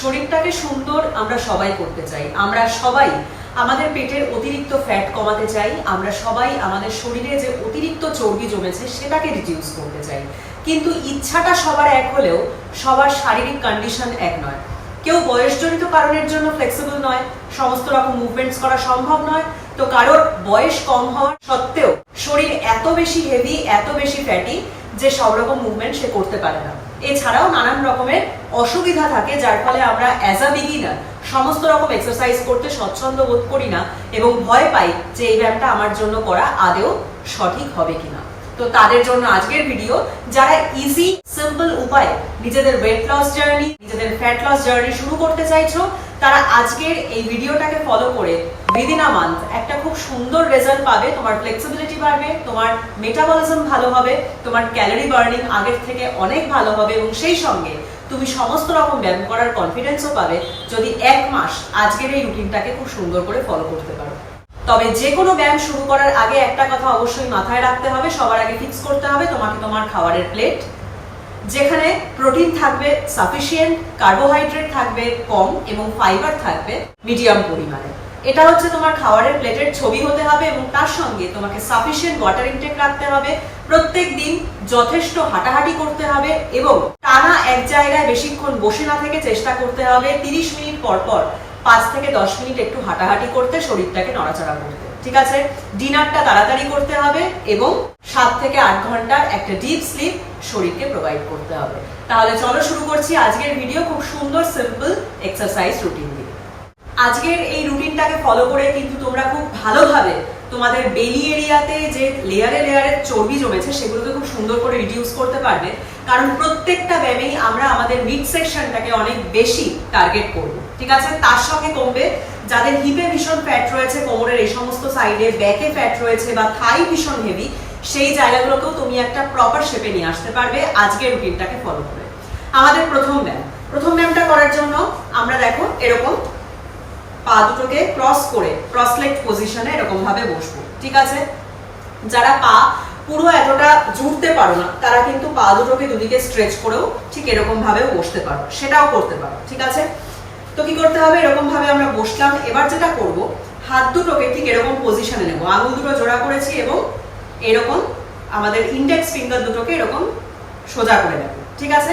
শরীরটাকে সুন্দর আমরা সবাই করতে চাই। আমরা সবাই আমাদের পেটের অতিরিক্ত ফ্যাট কমাতে চাই। আমরা সবাই আমাদের শরীরে যে অতিরিক্ত চর্বি জমেছে সেটাকে রিডিউস করতে চাই। কিন্তু ইচ্ছাটা সবার এক হলেও সবার শারীরিক কন্ডিশন এক নয়। কেউ বয়সজনিত কারণের জন্য ফ্লেক্সিবল নয়। সমস্ত রকম মুভমেন্টস করা সম্ভব নয়। তো কারোর বয়স কম হওয়ার সত্ত্বেও শরীর এত বেশি হেভি এত বেশি ফ্যাটি যে সব রকম মুভমেন্ট সে করতে পারে না। এছাড়াও নানান রকমের অসুবিধা থাকে, যার ফলে আমরা অ্যাজ আ বিগিনার সমস্ত রকম এক্সারসাইজ করতে স্বচ্ছন্দ বোধ করি না এবং ভয় পাই যে এই ব্যায়ামটা আমার জন্য করা আদেও সঠিক হবে কিনা। তো তাদের জন্য আজকের ভিডিও যারা ইজি সিম্পল উপায়ে নিজেদের ওয়েট লস জার্নি নিজেদের ফ্যাট লস জার্নি শুরু করতে চাইছো, তারা আজকের এই ভিডিওটাকে ফলো করে উইদিন মান্থ একটা খুব সুন্দর রেজাল্ট পাবে, তোমার ফ্লেক্সিবিলিটি বাড়বে, তোমার মেটাবলিজম ভালো হবে, তোমার ক্যালোরি বার্নিং আগের থেকে অনেক ভালো হবে এবং সেই সঙ্গে তুমি সমস্ত রকম ব্যায়াম করার কনফিডেন্সও পাবে যদি এক মাস আজকের এই রুটিনটাকে খুব সুন্দর করে ফলো করতে পারো। তবে যে কোনো ব্যায়াম শুরু করার আগে একটা কথা অবশ্যই মাথায় রাখতে হবে, সবার আগে ফিক্স করতে হবে তোমাকে তোমার খাবারের প্লেট যেখানে প্রোটিন থাকবে সাফিসিয়েন্ট কার্বোহাইড্রেট থাকবে কম এবং ফাইবার থাকবে মিডিয়াম পরিমাণে। এটা হচ্ছে তোমার খাবারের প্লেটের ছবি হতে হবে এবং তার সঙ্গে তোমাকে সাফিসিয়েন্ট ওয়াটার ইনটেক রাখতে হবে। প্রত্যেক দিন যথেষ্ট হাঁটাহাঁটি করতে হবে এবং টানা এক জায়গায় বেশিক্ষণ বসে না থেকে চেষ্টা করতে হবে। তিরিশ মিনিট পর পর পাঁচ থেকে দশ মিনিট একটু হাঁটাহাঁটি করতে, শরীরটাকে নড়াচড়া করতে। ঠিক আছে? ডিনারটা তাড়াতাড়ি করতে হবে এবং সাত থেকে আট ঘণ্টার একটা ডিপ স্লিপ শরীরকে প্রোভাইড করতে হবে। তাহলে চলো শুরু করছি আজকের ভিডিও খুব সুন্দর সিম্পল এক্সারসাইজ রুটিন আজকের এই রুটিনটাকে ফলো করে কিন্তু তোমরা খুব ভালোভাবে তোমাদের বেলি এরিয়াতে যে লেয়ারে লেয়ারে চর্বি জমেছে সেগুলোকে খুব সুন্দর করে রিডিউস করতে পারবে। কারণ প্রত্যেকটা ব্যায়ামেই আমরা আমাদের মিড সেকশনটাকে অনেক বেশি টার্গেট করব। ঠিক আছে? তার সঙ্গে কমবে। যাদের হিপে ভীষণ ফ্যাট রয়েছে, কোমরের এই সমস্ত সাইডে ব্যাকে ফ্যাট রয়েছে বা থাই ভীষণ হেভি সেই জায়গাগুলোকেও তুমি একটা প্রপার শেপে নিয়ে আসতে পারবে আজকের রুটিনটাকে ফলো করে। আমাদের প্রথম ব্যায়াম। প্রথম ব্যায়ামটা করার জন্য আমরা দেখো এরকম পা দুটোকে ক্রস করে ক্রস লেগ পজিশনে এরকম ভাবে বসবো, ঠিক আছে? যারা পা পুরো এতটা জুড়তে পারো না, তারা কিন্তু পা দুটোকে দুদিকে স্ট্রেচ করেও ঠিক এরকম ভাবেও বসতে পারো, সেটাও করতে পারো, ঠিক আছে? তো কি করতে হবে? এরকম ভাবে আমরা বসলাম, এবার যেটা করব, হাত দুটোকে ঠিক এরকম পজিশনে নেব, আঙুল দুটো জোড়া করেছি এবং এরকম আমাদের ইন্ডেক্স ফিঙ্গার দুটোকে এরকম সোজা করে নেব, ঠিক আছে?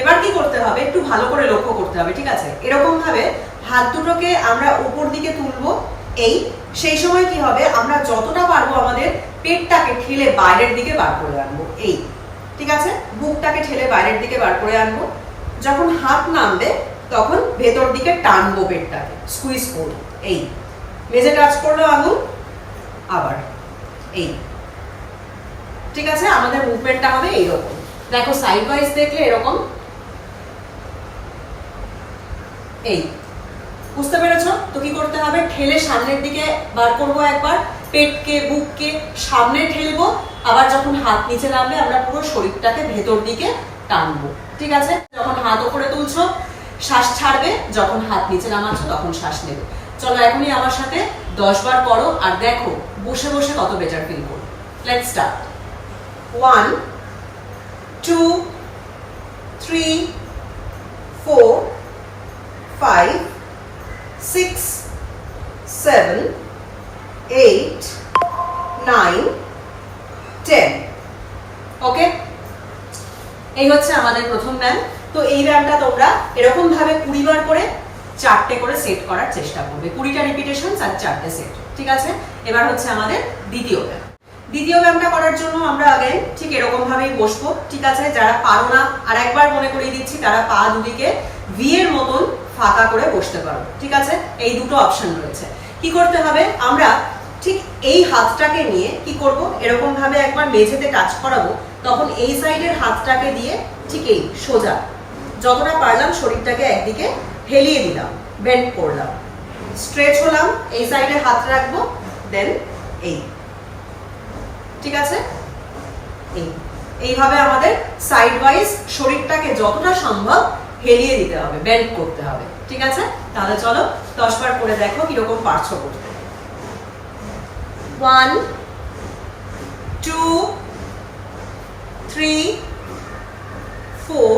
এবার কি করতে হবে? একটু ভালো করে লক্ষ্য করতে হবে, ঠিক আছে? এরকম ভাবে হাত দুটোকে আমরা উপর দিকে তুলবো, এই, সেই সময় কি হবে? আমরা যতটা পারব আমাদের পেটটাকে ঠেলে বাইরের দিকে বার করে আনব, এই। ঠিক আছে? বুকটাকে ঠেলে বাইরের দিকে বার করে আনব। যখন হাত নামবে, তখন ভেতর দিকে টানবো পেটটাকে। স্কুইজ করব, এই। মেজে টাচ করল আঙুল, আবার, এই। ঠিক আছে? আমাদের মুভমেন্টটা হবে এইরকম। দেখো সাইড ওয়াইজ দেখলে এরকম। এই। বুঝতে পেরেছ? তো কি করতে হবে? ঠেলে সামনের দিকে বার করব একবার। পেটকে, বুককে সামনে ঠেলবো। আবার যখন হাত নিচে নামবে, আমরা পুরো শরীরটাকে ভেতর দিকে টানবো। ঠিক আছে? যখন হাত উপরে তুলছো, শ্বাস ছাড়বে। যখন হাত নিচে নামাচ্ছ, তখন শ্বাস নেবে। চলো এখনই আমার সাথে দশ বার করো। আর দেখো, বসে বসে কত বেটার ফিল করো। Let's start one two three four five six, seven, eight, nine, ten. Okay এই হচ্ছে আমাদের প্রথম ব্যায়াম তো এই ব্যায়ামটা তোমরা এরকম ভাবে কুড়ি বার করে চারটে করে সেট করার চেষ্টা করবে। কুড়িটা রিপিটেশন আর চারটে সেট ঠিক আছে? এবার হচ্ছে আমাদের দ্বিতীয় ব্যায়াম দ্বিতীয় ব্যায়ামটা করার জন্য আমরা আগে ঠিক এরকম ভাবেই বসবো। ঠিক আছে? যারা পারো না আর একবার মনে করিয়ে দিচ্ছি তারা পা দুদিকে ভি এর মতন ফাঁকা করে বসতে পারো, ঠিক আছে? এই দুটো অপশন রয়েছে। কি করতে হবে? আমরা ঠিক এই হাতটাকে নিয়ে কি করব? এরকম ভাবে একবার মেঝেতে টাচ করাবো, তখন এই সাইডের হাতটাকে দিয়ে ঠিক এই সোজা যতটা পারলাম শরীরটাকে একদিকে হেলিয়ে দিলাম বেন্ড করলাম। স্ট্রেচ হলাম, এই সাইডে হাত রাখব দেন এই। ঠিক আছে? এই। এইভাবে আমাদের সাইড ওয়াইজ শরীরটাকে যতটা সম্ভব হেলিয়ে দিতে হবে বেন্ড করতে হবে। ঠিক আছে? তাহলে চলো দশ বার করে দেখো কীরকম পারছ করতে one two three four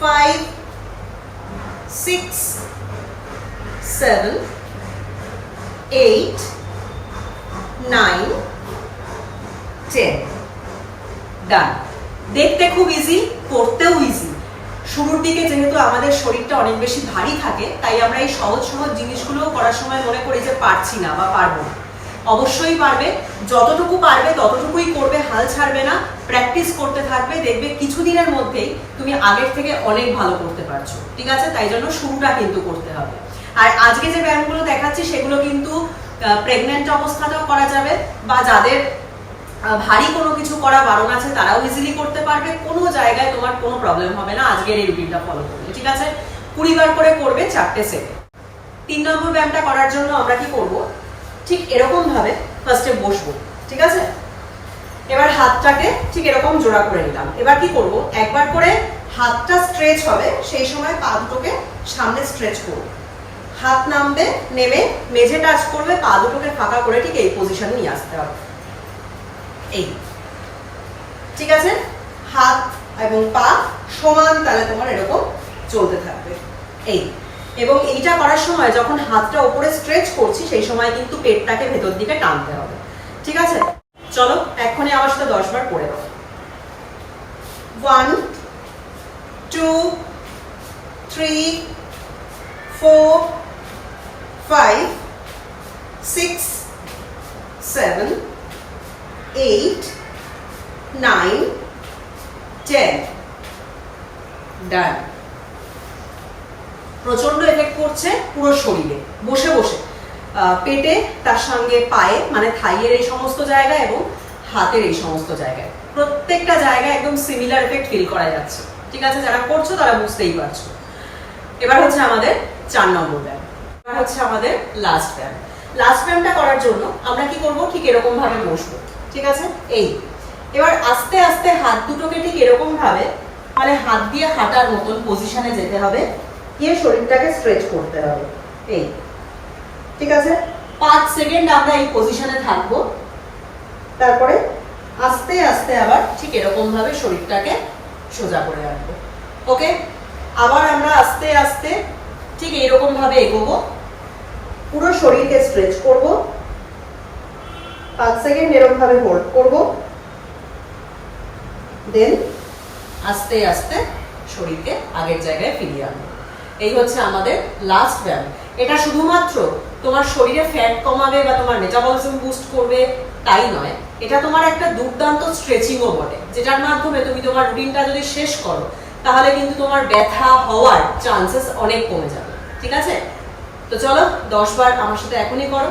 five six seven eight nine ten done দেখতে খুব ইজি পড়তেও ইজি শুরুর দিকে যেহেতু আমাদের শরীরটা অনেক বেশি ভারী থাকে, তাই আমরা এই সহজ সহজ জিনিসগুলো করার সময় মনে করি যে পারছি না বা পারব না। অবশ্যই পারবে, যতটুকু পারবে ততটুকুই করবে, হাল ছাড়বে না প্র্যাকটিস করতে থাকবে, দেখবে কিছুদিনের মধ্যেই তুমি আগের থেকে অনেক ভালো করতে পারছ, ঠিক আছে? তাই জন্য শুরুটা কিন্তু করতে হবে। আর আজকে যে ব্যায়ামগুলো দেখাচ্ছি, সেগুলো কিন্তু প্রেগনেন্ট অবস্থাতেও করা যাবে বা যাদের ভারী কোনো কিছু করা বারণ আছে, তারাও ইজিলি করতে পারবে। কোনো জায়গায় তোমার কোনো প্রবলেম হবে না, আজকের এই রুটিনটা ফলো করলে ঠিক আছে? কুড়ি বার করে করবে চারটে সেটে তিন নম্বর ব্যায়ামটা করার জন্য আমরা কি করব? ঠিক এরকম ভাবে ফার্স্টে বসবো, ঠিক আছে? এবার হাতটাকে ঠিক এরকম জোড়া করে নিলাম। এবার কি করব? একবার করে হাতটা স্ট্রেচ হবে, সেই সময় পা দুটোকে সামনে স্ট্রেচ করব। হাত নামবে, নেমে মেঝে টাচ করবে, পা দুটোকে ফাঁকা করে ঠিক এই পজিশন নিয়ে আসতে হবে। এই। ঠিক আছে? হাত এবং পা সমান তালে তোমার এরকম চলতে থাকবে। এই। এবং এইটা করার সময় যখন হাতটা উপরে স্ট্রেচ করছি, সেই সময় কিন্তু পেটটাকে ভেতর দিকে টানতে হবে। ঠিক আছে? চলো, এক্ষুনি আমার সাথে দশ বার করে দাও one two three four five six seven eight nine ten done প্রচণ্ড এফেক্ট করছে পুরো শরীরে। বসে বসে। পেটে, তার সঙ্গে পায়ে মানে থাইয়ের এই সমস্ত জায়গায় এবং হাতের এই সমস্ত জায়গায়। প্রত্যেকটা জায়গায় একদম সিমিলার এফেক্ট ফিল করা যাচ্ছে। ঠিক আছে? যারা করছ, তারা বুঝতেই পারছ। এবার হচ্ছে আমাদের চার নম্বর ব্যায়াম। এবার হচ্ছে আমাদের লাস্ট ব্যায়াম। লাস্ট ব্যায়ামটা করার জন্য আমরা কি করব? ঠিক এরকম ভাবে বসবো। ঠিক আছে? এই। এবার আস্তে আস্তে হাত দুটোকে ঠিক এরকম ভাবে মানে হাত দিয়ে হাঁটার মতন পজিশনে যেতে হবে। গিয়ে শরীরটাকে স্ট্রেচ করতে হবে। এই। ঠিক আছে? পাঁচ সেকেন্ড আমরা এই পজিশনে থাকব। তারপরে আস্তে আস্তে আবার ঠিক এরকম ভাবে শরীরটাকে সোজা করে রাখব। ওকে? আবার আমরা আস্তে আস্তে ঠিক এইরকম ভাবে এগোবো। পুরো শরীরকে স্ট্রেচ করব। পাঁচ সেকেন্ড এরকম ভাবে হোল্ড করব। দেন আস্তে আস্তে শরীরকে আগের জায়গায় ফিরিয়ে আনব। এই হচ্ছে আমাদের লাস্ট ব্যায়াম এটা শুধুমাত্র তোমার শরীরে ফ্যাট কমাবে বা তোমার মেটাবলিজম বুস্ট করবে তাই নয়, এটা তোমার একটা দুর্দান্ত স্ট্রেচিংও বটে, যেটার মাধ্যমে তুমি তোমার রুটিনটা যদি শেষ করো, তাহলে কিন্তু তোমার ব্যথা হওয়ার চান্সেস অনেক কমে যাবে, ঠিক আছে? তো চলো, দশ বার আমার সাথে এখনই করো।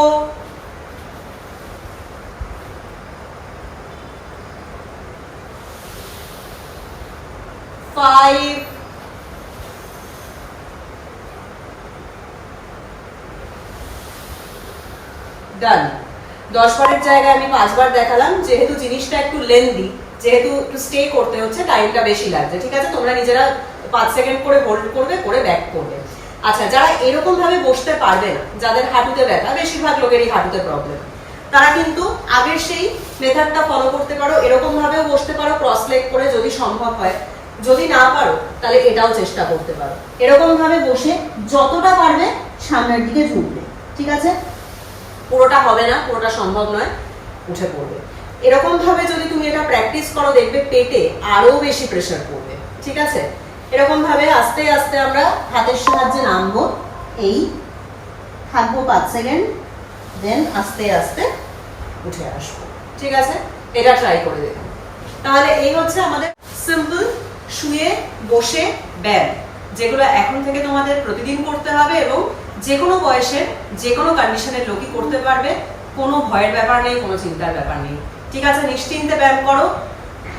five, জায়গায় আমি পাঁচবার দেখালাম যেহেতু জিনিসটা একটু লেন্দি যেহেতু একটু স্টে করতে হচ্ছে টাইমটা বেশি লাগছে। ঠিক আছে? তোমরা নিজেরা পাঁচ সেকেন্ড করে হোল্ড করবে করে ব্যাক করবে। আচ্ছা যারা এরকম ভাবে বসতে পারবে না যাদের হাঁটুতে ব্যথা বেশিরভাগ লোকেরই হাঁটুতে প্রবলেম তারা কিন্তু আগের সেই মেথডটা ফলো করতে পারো এরকম ভাবেও বসতে পারো ক্রস লেগ করে যদি সম্ভব হয়। যদি না পারো, তাহলে এটাও চেষ্টা করতে পারো। এরকম ভাবে বসে যতটা পারবে সামনের দিকে ঝুঁকবে, ঠিক আছে? পুরোটা হবে না, পুরোটা সম্ভব নয়, উঠে পড়বে। এরকম ভাবে যদি তুমি এটা প্র্যাকটিস করো, দেখবে পেটে আরও বেশি প্রেশার পড়বে, ঠিক আছে? এরকম ভাবে আস্তে আস্তে আমরা হাতের সাহায্যে নামবো, এই থাকব পাঁচ সেকেন্ড দেন আস্তে আস্তে উঠে আসব, ঠিক আছে? এটা ট্রাই করে দেখুন তাহলে এই হচ্ছে আমাদের সিম্পল শুয়ে, বসে, ব্যায়াম। যেগুলো এখন থেকে তোমাদের প্রতিদিন করতে হবে এবং যে কোনো বয়সের যে কোনো কন্ডিশনের লোকই করতে পারবে। কোনো ভয়ের ব্যাপার নেই, কোনো চিন্তার ব্যাপার নেই। ঠিক আছে, নিশ্চিন্তে ব্যায়াম করো।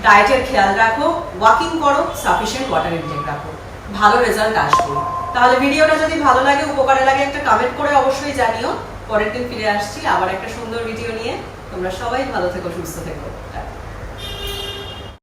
ডায়েটের খেয়াল রাখো। ওয়াকিং করো। সাফিসিয়েন্ট ওয়াটার ইনটেক রাখো। ভালো রেজাল্ট আসবে। তাহলে ভিডিওটা যদি ভালো লাগে, উপকারে লাগে, একটা কমেন্ট করে অবশ্যই জানিও। পরের দিন ফিরে আসছি। আবার একটা সুন্দর ভিডিও নিয়ে। তোমরা সবাই ভালো থেকো, সুস্থ থেকো।